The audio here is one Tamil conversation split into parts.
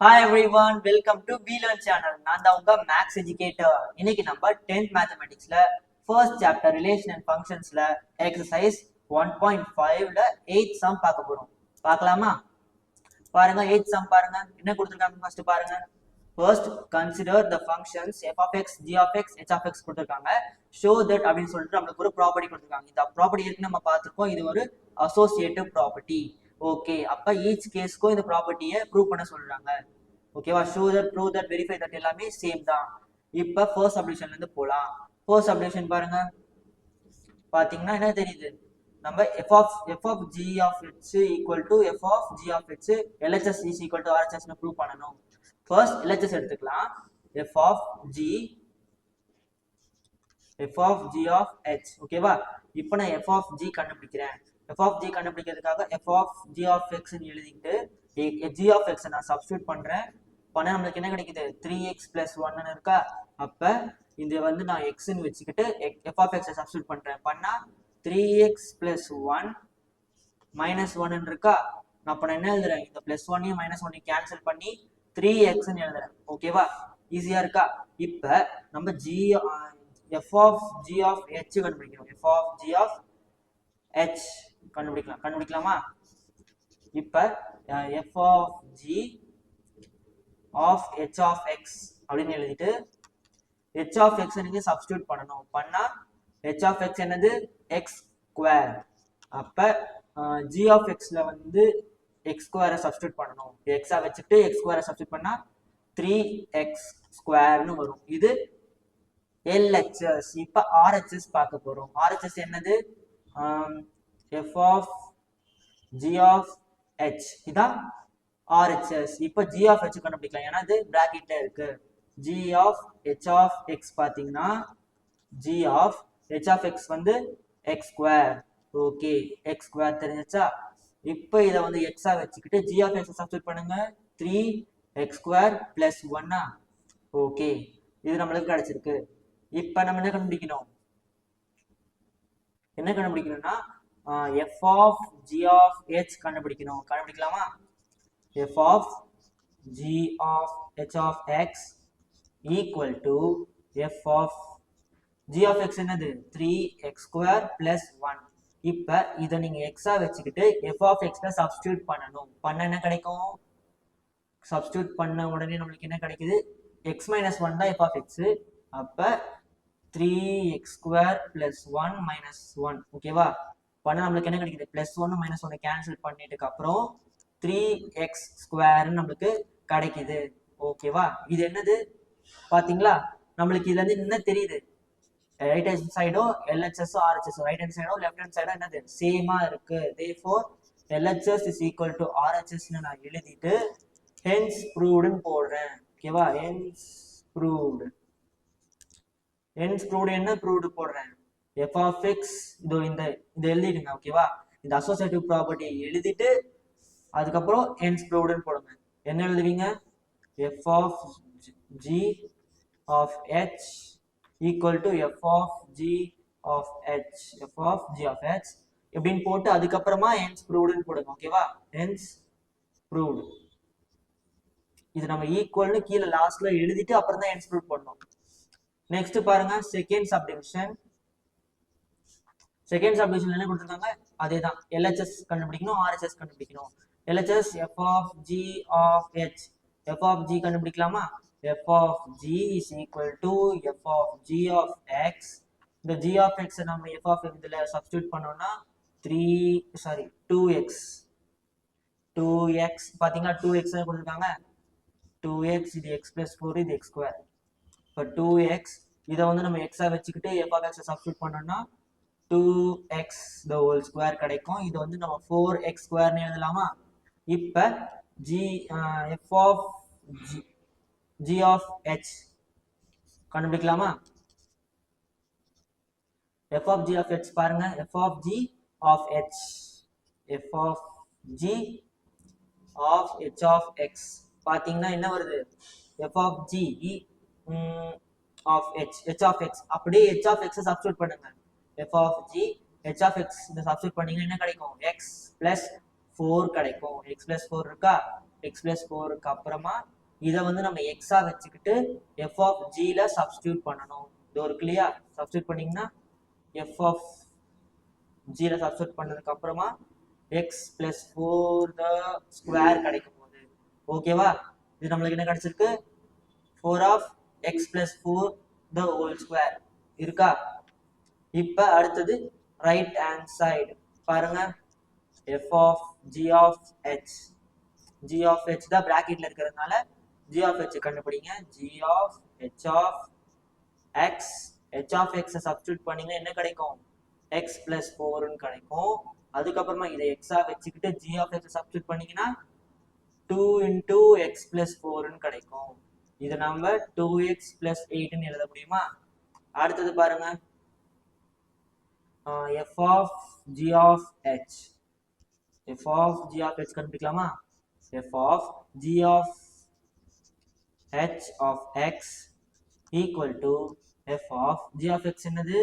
Hi everyone welcome to வீலன் சேனல் நான் தான் உங்க மேக்ஸ் எஜுகேட்டர் இன்னைக்கு நம்ம டென்த் மேத்தமெட்டிக்ஸ்ல ஃபர்ஸ்ட் சாப்டர் ரிலேஷன் அண்ட் ஃபங்க்ஷன்ஸ்ல எக்ஸசைஸ் ஒன் பாயிண்ட் ஃபைவ்ல எயிட் சம் பார்க்க போறோம். பார்க்கலாமா? பாருங்க எயிட் சம் பாருங்க. என்ன கொடுத்துருக்காங்க ஃபர்ஸ்ட் பாருங்க. First consider the functions F of X G of X H of X கொடுத்துருக்காங்க. ஷோ தட் அப்படின்னு சொல்லிட்டு நம்மளுக்கு ஒரு ப்ராப்பர்ட்டி கொடுத்துருக்காங்க. இந்த ப்ராப்பர்ட்டி இருக்கு நம்ம பார்த்துருக்கோம். இது ஒரு அசோசியேட்டிவ் ப்ராப்பர்ட்டி ஓகே அப்ப ஈச் கேஸ்க்கும் இந்த ப்ராப்பர்ட்டியை ப்ரூவ் பண்ண சொல்றாங்க. ஓகேவா show that prove that verify that எல்லாமே சேம் தான். இப்ப ஃபர்ஸ்ட் அப்ளிகேஷன்ல இருந்து போலாம். ஃபர்ஸ்ட் அப்ளிகேஷன் பாருங்க. பாத்தீங்கன்னா என்ன தெரியுது? நம்ம F of F of G of H equal to F of G of H LHS is equal to RHS prove பண்ணணும். ஃபர்ஸ்ட் எல்ஹெச்எஸ் எடுத்துக்கலாம். F of G F of G of H ஓகேவா இப்போ நான் எஃப் ஆஃப் ஜி கண்டுபிடிக்கிறேன். எஃப் ஆஃப் ஜி கண்டுபிடிக்கிறதுக்காக எஃப் ஆஃப் ஜி ஆஃப் எக்ஸ்ன்னு எழுதிட்டு ஜி ஆஃப் எக்ஸ் நான் சப்ஸ்டியூட் பண்றேன். பண்ண நம்மளுக்கு என்ன கிடைக்குது? த்ரீ எக்ஸ் பிளஸ் ஒன்னு இருக்கா? அப்ப இது வந்து நான் எக்ஸ்ன்னு வச்சுக்கிட்டு எஃப் ஆஃப் எக்ஸை சப்ஸ்டியூட் பண்றேன். பண்ணா three X plus one minus ஒன்னு இருக்கா? நான் அப்ப நான் என்ன எழுதுறேன்? இந்த பிளஸ் ஒன்னையும் மைனஸ் ஒன்னையும் கேன்சல் பண்ணி த்ரீ எக்ஸ்ன்னு எழுதுறேன். ஓகேவா ஈஸியா இருக்கா? இப்ப நம்ம G F of G of H கண்டுபிடிக்கணும். F of G of H கண்டுபிடிக்கலாம். கண்டுபிடிக்கலாமா? இப்போ F of G of H of X அப்படின்னு எழுதிட்டு ஹெச் ஆஃப் எக்ஸ் நீங்கள் சப்ஸ்டியூட் பண்ணணும். பண்ணால் ஹெச் ஆஃப் எக்ஸ் என்னது? எக்ஸ் ஸ்கொயர் அப்போ ஜி ஆஃப் எக்ஸில் வந்து எக்ஸ் ஸ்கொயரை சப்ஸ்டியூட் பண்ணணும். எக்ஸாக வச்சுட்டு எக்ஸ் ஸ்கொயரை சப்ஸ்டியூட் பண்ணால் த்ரீ எக்ஸ் ஸ்கொயர்னு வரும். இது எல்ஹெச்எஸ் இப்போ ஆர்ஹெச்எஸ் பார்க்க போகிறோம் ஆர்ஹெச்எஸ் என்னது? F of G of H இதான் ஆர்ஹெச்எஸ் இப்போ ஜி ஆஃப் ஹெச் கண்டுபிடிக்கலாம். ஏன்னா இது பிராக்கெட்ல இருக்கு. G of H of X பாத்தீங்கன்னா G of H of X வந்து X square okay X square தெரிஞ்சிச்சா இப்போ இதை வந்து எக்ஸா வச்சுக்கிட்டு ஜி ஆஃப் எக்ஸ் சப்ஸ்டியூட் பண்ணுங்க. த்ரீ எக்ஸ் ஸ்கொயர் பிளஸ் ஒன்னா ஓகே இது நம்மளுக்கு கிடைச்சிருக்கு. இப்போ நம்ம என்ன கண்டுபிடிக்கணும்? என்ன கண்டுபிடிக்கணும்னா F of G of H கண்டுபிடிக்கணும். கண்டுபிடிக்கலாமா? F of G of H of X equal to F of G of X என்னது? Three X square plus one இப்போ இதை நீங்கள் எக்ஸாக வச்சுக்கிட்டு எஃப் ஆஃப் எக்ஸில் சப்ஸ்டியூட் பண்ணணும். பண்ண என்ன கிடைக்கும்? சப்ஸ்டியூட் பண்ண உடனே நம்மளுக்கு என்ன கிடைக்குது? எக்ஸ் மைனஸ் ஒன் தான் எஃப் ஆஃப் எக்ஸு அப்போ three X square plus one minus one ஓகேவா பண்ண நம்மளுக்கு என்ன கிடைக்குது? பிளஸ் ஒன்று மைனஸ் ஒன்று கேன்சல் பண்ணிட்டுக்கு அப்புறம் த்ரீ எக்ஸ் ஸ்கொயர்னு நம்மளுக்கு கிடைக்குது. ஓகேவா இது என்னது? பாத்தீங்களா? நம்மளுக்கு இதுல இருந்து என்ன தெரியுது? ரைட் ஹேண்ட் சைடோ எல்ஹெச்எஸ் ஆர்ஹெச்எஸ் ரைட் ஹேண்ட் சைடோ லெஃப்ட் ஹேண்ட் சைடோ என்னது? சேமா இருக்கு. Therefore LHS is equal to ஆர்ஹெச்எஸ்னு நான் எழுதிட்டு ஹென்ஸ் ப்ரூவ்டுன்னு போடுறேன். ஓகேவா ஹென்ஸ் ப்ரூவ்டு ஹென்ஸ் ப்ரூவ்டு என்ன? ப்ரூவ்டு போடுறேன். எஃப் இதோ இந்த இதை எழுதிடுங்க ஓகேவா இந்த அசோசியேட்டிவ் ப்ராப்பர்ட்டி எழுதிட்டு அதுக்கப்புறம் ஹென்ஸ் ப்ரூவ்டுன்னு போடுங்க. என்ன எழுதுவீங்க? F of g of h equal to f of g of h f of g of h எப்படின்னு போட்டு அதுக்கப்புறமா ஹென்ஸ் ப்ரூவ்டுன்னு போடுங்க ஓகேவா ஹென்ஸ் ப்ரூவ்டு இது நம்ம ஈக்குவல்னு கீழே லாஸ்ட்ல எழுதிட்டு அப்புறம் தான் ஹென்ஸ் ப்ரூவ் பண்ணணும் நெக்ஸ்ட் பாருங்க செகண்ட் சப்டிவிஷன் செகண்ட் சப்டிவிஷன் என்ன கொடுத்துருக்காங்க? அதே தான் எல்ஹெச்எஸ் கண்டுபிடிக்கணும் ஆர்ஹெச்எஸ் கண்டுபிடிக்கணும். LHS f of g of h f of g கண்டுபிடிக்கலாமா? F of g is equal to f of g of x இந்த ஜி ஆஃப் எக்ஸ் நம்ம எஃப் ஆஃப் இதில் சப்ஸ்டியூட் பண்ணோம்னா three sorry two x two x பார்த்தீங்கன்னா டூ எக்ஸ் கொடுத்துருக்காங்க? டூ எக்ஸ் இது எக்ஸ் பிளஸ் ஃபோர் இது எக்ஸ் ஸ்கொயர் இப்போ டூ எக்ஸ் இதை வந்து நம்ம எக்ஸாக வச்சுக்கிட்டு எஃப் ஆஃப் எக்ஸை சப்ஸ்டியூட் பண்ணோம்னா two x the whole square கிடைக்கும். இது வந்து நம்ம ஃபோர் எக்ஸ் ஸ்கொயர்னு எழுதலாமா? இப்போ g f of g g of h கண்டுபிடிக்கலாமா? F of g of h பாருங்க. F of g of h f of g of h of x பார்த்தீங்கன்னா என்ன வருது? F of g of h h of x அப்படியே ஹெச் ஆஃப் எக்ஸை சப்ஸ்டியூட் பண்ணுங்க. F of g h of x இந்த சப்ஸ்டியூட் பண்ணீங்கன்னா என்ன கிடைக்கும்? எக்ஸ் பிளஸ் ஃபோர் கிடைக்கும். எக்ஸ் பிளஸ் ஃபோர் இருக்கா? எக்ஸ் பிளஸ் ஃபோருக்கு அப்புறமா இதை வந்து நம்ம எக்ஸா வச்சுக்கிட்டு எஃப் ஆஃப் ஜியில் சப்ஸ்டியூட் பண்ணணும். இது ஒரு கிளியா சப்ஸ்டியூட் பண்ணீங்கன்னா எஃப் ஆஃப் ஜியில் சப்ஸ்டியூட் பண்ணதுக்கு அப்புறமா x plus four the square கிடைக்கும் போது. ஓகேவா இது நம்மளுக்கு என்ன கிடைச்சிருக்கு? Four of x plus four the whole square இருக்கா? இப்போ அடுத்தது ரைட் ஹேண்ட் சைடு பாருங்க. F of g of h g of h தான் பிராக்கெட்ல இருக்கிறதுனால ஜி ஆஃப் ஹெச் கண்டுபிடிங்க. G of h of x h of எக்ஸை சப்ஸ்டியூட் பண்ணீங்கன்னா என்ன கிடைக்கும்? எக்ஸ் பிளஸ் ஃபோர்னு கிடைக்கும். அதுக்கப்புறமா இதை எக்ஸா வச்சுக்கிட்டு ஜி ஆஃப் எக்ஸ் சப்ஸ்டியூட் பண்ணீங்கன்னா டூ இன்டூ எக்ஸ் பிளஸ் ஃபோர்னு கிடைக்கும். இது நம்ம டூ எக்ஸ் பிளஸ் எயிட்னு எழுத முடியுமா? அடுத்தது பாருங்க. F of g of h f of g of h கண்டுபிடிக்கலாமா? F of g of h of x equal to f of g of x என்னது?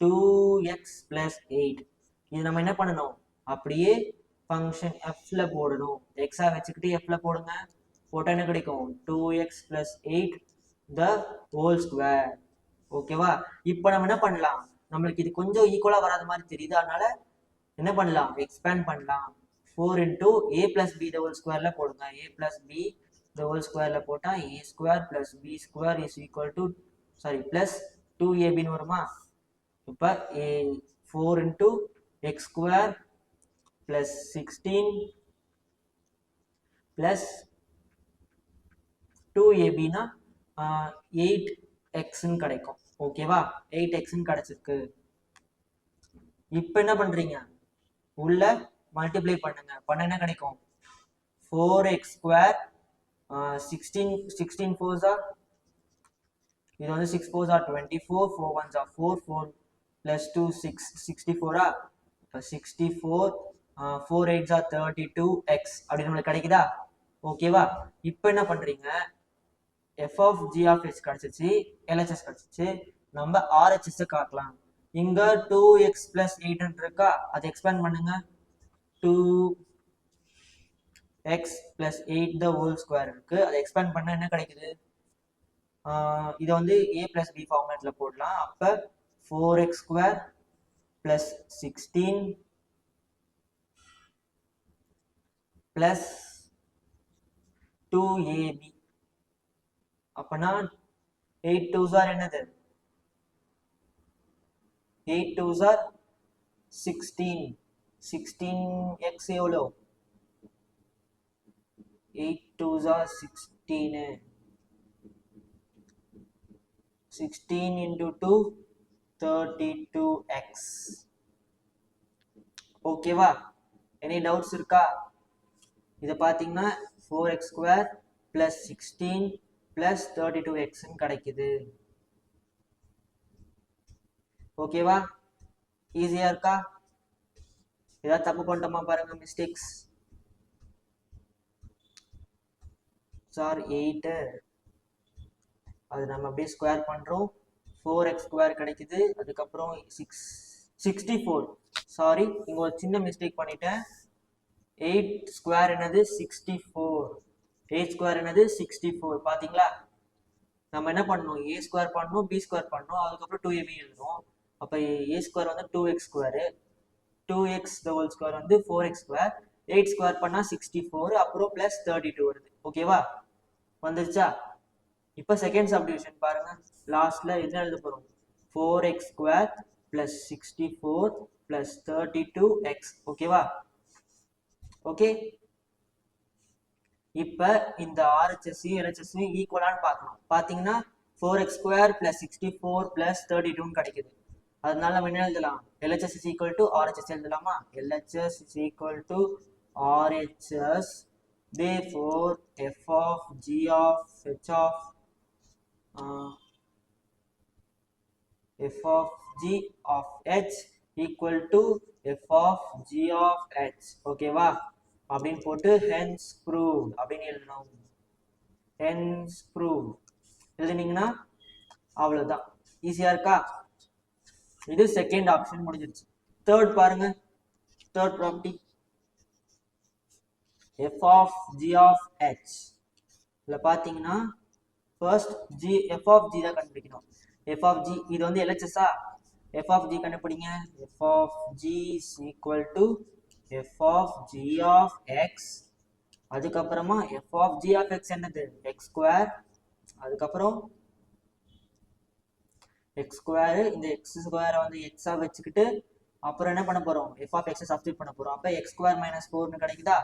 டூ எக்ஸ் பிளஸ் எயிட் இது நம்ம என்ன பண்ணணும்? அப்படியே ஃபங்க்ஷன் எஃப்ல போடணும். எக்ஸா வச்சுக்கிட்டு எஃப்ல போடுங்க. போட்டால் என்ன கிடைக்கும்? Two x plus eight the whole square ஓகேவா இப்போ நம்ம என்ன பண்ணலாம்? நம்மளுக்கு இது கொஞ்சம் ஈக்குவலாக வராத மாதிரி தெரியுது. அதனால என்ன பண்ணலாம்? எக்ஸ்பேண்ட் பண்ணலாம். Four into a plus b the ஸ்கொயரில் போடுங்க. ஏ பிளஸ் பி த ஸ்கொயரில் போட்டால் a square plus b square is equal to sorry plus two ஏபின்னு வருமா? இப்போ a four into x square plus sixteen plus two ஏபின்னா eight எக்ஸ்ன்னு கிடைக்கும். ஓகேவா எயிட் எக்ஸ்ன்னு கிடைச்சிருக்கு. இப்போ என்ன பண்ணுறீங்க உள்ள மல்டிப்ளை பண்ணுங்க. பண்ண என்ன கிடைக்கும்? Four x square sixteen sixteen ஃபோர்ஸா இது வந்து six fours are twenty four four ones ah four four plus two six sixty ஃபோரா இப்போ sixty four four eights are thirty two x அப்படின்னு நம்மளுக்கு கிடைக்குதா? ஓகேவா இப்போ என்ன பண்ணுறீங்க f of g of h கிடச்சிச்சு எல்ஹெச்எஸ் கிடச்சிச்சு. நம்ம ஆர்ஹெச்எஸ் காட்டலாம். இங்க டூ எக்ஸ் பிளஸ் எயிட் இருக்கா? அதை எக்ஸ்பேண்ட் பண்ணுங்க. Two x plus eight the whole square இருக்கு. அதை எக்ஸ்பேண்ட் பண்ண என்ன கிடைக்குது? இதை வந்து ஏ பிளஸ் பி ஃபார்மேட்ல போடலாம். அப்போ four x square plus sixteen plus two ab அப்பனா எயிட் டூ ஆர் என்னது? Eight two are sixteen sixteen x எவ்வளோ eight two are sixteen sixteen into two thirty two x ஓகேவா எனி டவுட்ஸ் இருக்கா? இதை பார்த்தீங்கன்னா four x square plus sixteen plus thirty two எக்ஸ்ன்னு கிடைக்குது. ஓகேவா ஈஸியாக இருக்கா? ஏதாவது தப்பு பண்ணிட்டோமா பாருங்க மிஸ்டேக்ஸ் சார் எயிட்டு அது நம்ம அப்படியே ஸ்கொயர் பண்ணுறோம் ஃபோர் எக்ஸ் ஸ்கொயர் கிடைக்குது. அதுக்கப்புறம் சிக்ஸ் சிக்ஸ்டி ஃபோர் சாரி இங்கே ஒரு சின்ன மிஸ்டேக் பண்ணிட்டேன். எயிட் ஸ்கொயர் என்னது? சிக்ஸ்டி ஃபோர் ஏ ஸ்கொயர் என்னது? சிக்ஸ்டி ஃபோர் பார்த்தீங்களா நம்ம என்ன பண்ணணும்? ஏ ஸ்கொயர் பண்ணணும் பி ஸ்கொயர் பண்ணணும். அதுக்கப்புறம் டூ ஏபி எழுதுவோம் அப்போ ஏ ஸ்கொயர் வந்து two x square two x the whole square வந்து four x square eight square பண்ணால் சிக்ஸ்டி ஃபோர் அப்புறம் ப்ளஸ் தேர்ட்டி டூ வருது ஓகேவா வந்துருச்சா? இப்போ செகண்ட் சப்டிவிஷன் பாருங்க. லாஸ்ட்ல என்ன எழுத போகிறோம் four x square plus sixty four plus thirty two x ஓகேவா ஓகே இப்போ இந்த ஆர்ஹெச்எஸ்ஸையும் எல்ஹெச்எஸ்ஸையும் ஈக்குவலான்னு பார்க்கணும். பார்த்தீங்கன்னா four x square plus sixty four plus thirty டூன்னு கிடைக்குது. அதனால நம்ம என்ன எழுதலாம்? LHS is equal to RHS எழுதலாமா? LHS is equal to RHS therefore f of g of h of f of g of h equal to f of g of h. ஓகேவா அப்படின்னு போட்டு ஹென்ஸ் ப்ரூவ் அப்படின்னு எழுதணும். ஹென்ஸ் ப்ரூவ் எழுதுனீங்கன்னா அவ்வளவுதான். ஈஸியா இருக்கா? இது செகண்ட் ஆப்ஷன் முடிஞ்சிருச்சு. தேர்ட் பாருங்க. Third property f of g of h இதில் பார்த்தீங்கன்னா first g f of g தான் கண்டுபிடிக்கணும். எஃப் ஆஃப் ஜி இது வந்து எல்ஹெச்எஸ்ஸா எஃப் ஆஃப் ஜி கண்டுபிடிங்க. F of g is equal to f of g of x அதுக்கப்புறமா f of g of x என்னது? எக்ஸ் ஸ்கொயர் அதுக்கப்புறம் எக்ஸ் ஸ்கொயர் இந்த எக்ஸ் ஸ்கொயரை வந்து எக்ஸா வச்சுக்கிட்டு அப்புறம் என்ன பண்ண போகிறோம் எஃப் ஆஃப் எக்ஸ் சப்ஸ்டியூட் பண்ண போகிறோம் அப்போ எக்ஸ் ஸ்கொயர் மைனஸ் ஃபோர்னு கிடைக்குதா?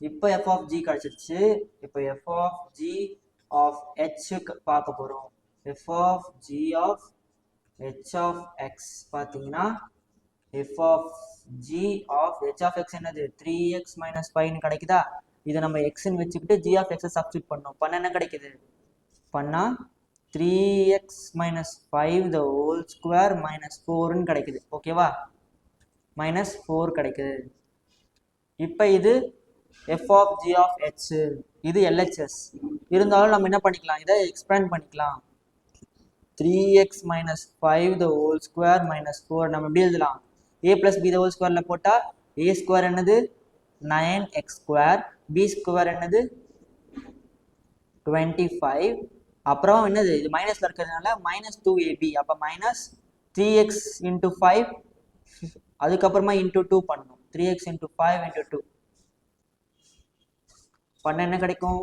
இப்போ எஃப் ஆஃப் ஜி கிடச்சிருச்சு. இப்போ f of g of h பார்க்க போகிறோம் f of g of h of x பார்த்தீங்கன்னா f of g of h of x என்னது? த்ரீ எக்ஸ் மைனஸ் ஃபைவ்னு கிடைக்குதா? இதை நம்ம எக்ஸ்ன்னு வச்சுக்கிட்டு ஜி ஆஃப் எக்ஸை சப்ஸ்டியூட் பண்ணோம். பண்ண என்ன கிடைக்குது? பண்ணால் three x minus five the whole square minus ஃபோர்னு கிடைக்குது. ஓகேவா மைனஸ் ஃபோர் கிடைக்குது. இப்போ இது f of g of h இது எல்ஹெச்எஸ் இருந்தாலும் நம்ம என்ன பண்ணிக்கலாம்? இதை எக்ஸ்பேண்ட் பண்ணிக்கலாம். Three x minus five the whole square minus four நம்ம எப்படி எழுதலாம்? A plus b the whole ஸ்கொயரில் போட்டால் ஏ ஸ்கொயர் என்னது? Nine x square b square என்னது? டுவெண்ட்டி ஃபைவ் அப்புறம் என்னது? இது மைனஸில் இருக்கிறதுனால மைனஸ் டூ ஏபி அப்போ minus three x into five அதுக்கப்புறமா இன்ட்டு டூ பண்ணணும். Three x into five into two பண்ண என்ன கிடைக்கும்?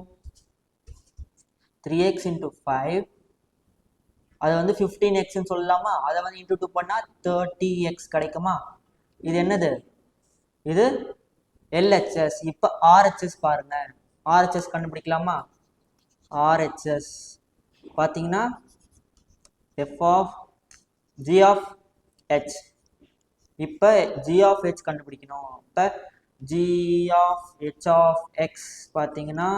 த்ரீ எக்ஸ் இன்ட்டு ஃபைவ் அதை வந்து ஃபிஃப்டீன் எக்ஸ்ன்னு சொல்லலாமா? அதை வந்து இன்டூ டூ பண்ணால் தேர்ட்டி எக்ஸ் கிடைக்குமா? இது என்னது? இது எல்ஹெச்எஸ் இப்போ ஆர்ஹெச்எஸ் பாருங்க. ஆர்ஹெச்எஸ் கண்டுபிடிக்கலாமா? ஆர்ஹெச்எஸ் பார்த்தீங்கன்னா f of g of h இப்போ ஜி ஆஃப் ஹெச் கண்டுபிடிக்கணும். இப்போ g of h of x பார்த்தீங்கன்னா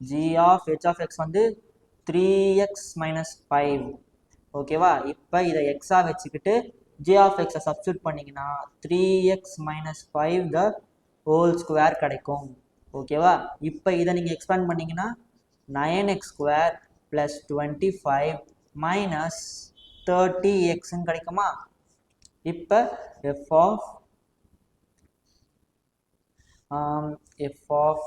g of h of x வந்து த்ரீ எக்ஸ் மைனஸ் ஃபைவ் ஓகேவா இப்போ இதை எக்ஸாக வச்சுக்கிட்டு ஜி ஆஃப் எக்ஸை சப்ஸ்டியூட் பண்ணிங்கன்னா three x minus five the whole square கிடைக்கும். ஓகேவா இப்போ இதை நீங்கள் எக்ஸ்பேண்ட் பண்ணிங்கன்னா nine x square plus twenty five minus thirty எக்ஸ்ன்னு கிடைக்குமா? இப்போ F of f um, of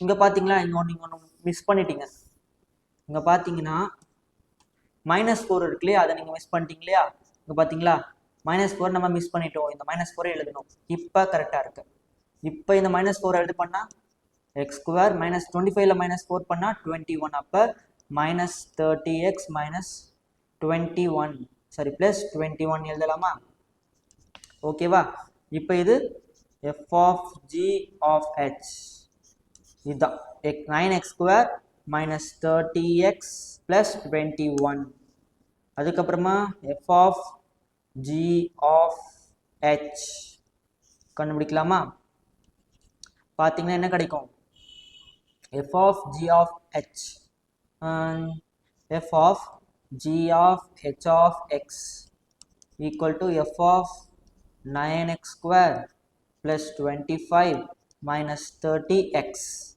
இங்கே பார்த்தீங்களா இங்கே ஒன்று இங்கே ஒன்று மிஸ் பண்ணிட்டீங்க. இங்கே பார்த்தீங்கன்னா மைனஸ் ஃபோர் இருக்கு இல்லையா அதை நீங்கள் மிஸ் பண்ணிட்டீங்க இல்லையா இங்கே பார்த்தீங்களா மைனஸ் ஃபோர் நம்ம மிஸ் பண்ணிட்டோம். இந்த மைனஸ் ஃபோரை எழுதணும். இப்போ கரெக்டாக இருக்கு. இப்போ இந்த மைனஸ் ஃபோர் எழுது பண்ணால் எக்ஸ் ஸ்கொயர் மைனஸ் டுவெண்ட்டி ஃபைவ்ல மைனஸ் ஃபோர் பண்ணால் டுவெண்ட்டி ஒன் அப்போ minus thirty x minus twenty one sorry plus twenty one எழுதலாமா ஓகேவா இப்போ இது f of g of h இதுதான். Egg nine x square minus thirty x plus twenty one அதுக்கப்புறமா f of g of h கண்டுபிடிக்கலாமா? பார்த்தீங்கன்னா என்ன கிடைக்கும்? F of g of h f of g of h of x equal to f of nine x square plus twenty five minus thirty x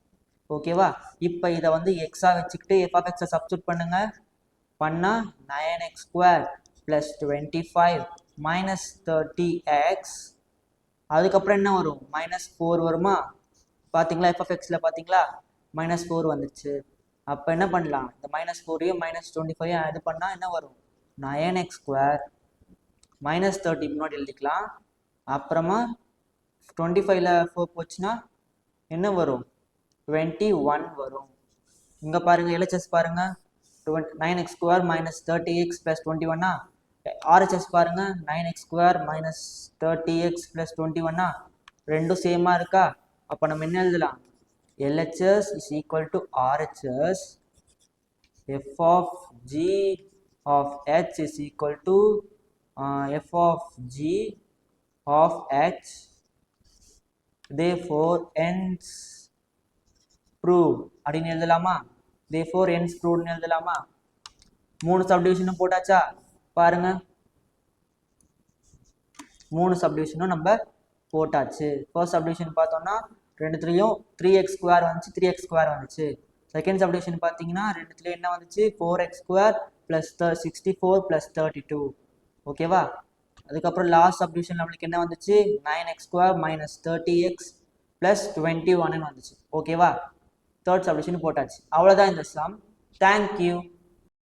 ஓகேவா? இப்போ இதை வந்து எக்ஸாக வச்சுக்கிட்டு எஃப் ஆஃப் எக்ஸை சப்ஸ்டியூட் பண்ணுங்க. பண்ணால் nine x square plus twenty five minus thirty x அதுக்கப்புறம் என்ன வரும்? மைனஸ் ஃபோர் வருமா? பார்த்தீங்களா எஃப் ஆஃப் எக்ஸில் பார்த்தீங்களா மைனஸ் ஃபோர் வந்துச்சு. அப்போ என்ன பண்ணலாம்? இந்த மைனஸ் ஃபோரையும் மைனஸ் டுவெண்ட்டி ஃபைவ் இது பண்ணால் என்ன வரும்? Nine x square minus thirty முன்னாடி எழுதிக்கலாம். அப்புறமா டுவெண்ட்டி ஃபைவ்ல ஃபோர் போச்சுன்னா என்ன வரும்? டுவெண்ட்டி ஒன் வரும். இங்கே பாருங்கள் எல்ஹெச்எஸ் பாருங்கள் twenty nine x square minus thirty x plus twenty ஒன்னா ஆர்ஹெச்எஸ் பாருங்கள் nine x square minus thirty x plus twenty ஒன்னா ரெண்டும் சேமாக இருக்கா? அப்போ நம்ம என்ன எழுதலாம்? LHS is equal to RHS f of g of h is equal to f of g of h therefore hence prove அப்படின்னு எழுதலாமா? தே ஃபோர் என்ஸ் ப்ரூவ்னு எழுதலாமா? மூணு சப்டிவிஷனும் போட்டாச்சா? பாருங்க. மூணு சப்டிவிஷனும் நம்ம போட்டாச்சு. ஃபர்ஸ்ட் சப்டிவிஷன் பார்த்தோம்னா ரெண்டுத்துலேயும் த்ரீ எக்ஸ் ஸ்கொயர் வந்துச்சு த்ரீ எக்ஸ் ஸ்கொயர் வந்துச்சு. செகண்ட் சப்டிவிஷன் பார்த்தீங்கன்னா ரெண்டுத்துலேயும் என்ன வந்துச்சு? Four x square plus sixty four plus thirty two ஓகேவா அதுக்கப்புறம் லாஸ்ட் சப்டிவிஷன் நம்மளுக்கு என்ன வந்துச்சு? Nine x square minus thirty x plus twenty ஒன்னு வந்துச்சு. ஓகேவா தேர்ட் சப்டிஷன் போட்டாச்சு. அவ்வளோதான் இந்த சம் தேங்க்யூ